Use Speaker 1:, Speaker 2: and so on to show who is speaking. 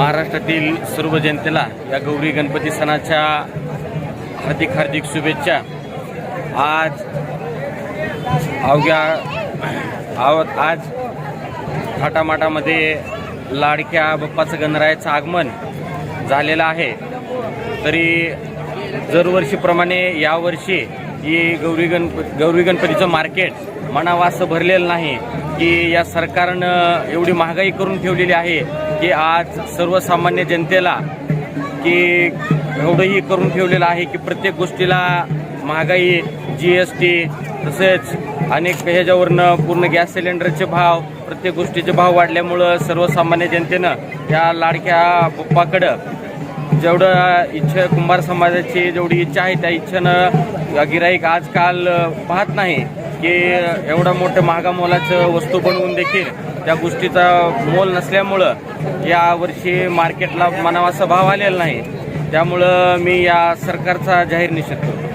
Speaker 1: महाराष्ट्रातील सर्व जनतेला या गौरी गणपती सणाच्या हार्दिक हार्दिक शुभेच्छा. आज अवघ्या आव आज थाटामाटामध्ये लाडक्या बाप्पाचं गणरायाचं आगमन झालेलं आहे. तरी दरवर्षीप्रमाणे यावर्षी ही गौरी गणप गौरी गणपतीचं मार्केट म्हणावा असं भरलेलं नाही. की या सरकारनं एवढी महागाई करून ठेवलेली आहे की आज सर्वसामान्य जनतेला की एवढंही करून ठेवलेलं आहे की प्रत्येक गोष्टीला महागाई जी एस टी तसेच अनेक ह्याच्यावरनं पूर्ण गॅस सिलेंडरचे भाव प्रत्येक गोष्टीचे भाव वाढल्यामुळं सर्वसामान्य जनतेनं या लाडक्या पप्पाकडं जेवढं इच्छा कुंभार समाजाची जेवढी इच्छा आहे त्या इच्छेनं गिराईक आजकाल पाहत नाही. की एवढं मोठं महागा मोलाचं वस्तू बनवून देखील त्या गोष्टीचा मोल नसल्यामुळं यावर्षी मार्केटला मनावासा भाव आलेला नाही. त्यामुळं मी या सरकारचा जाहीर निषेध करतो.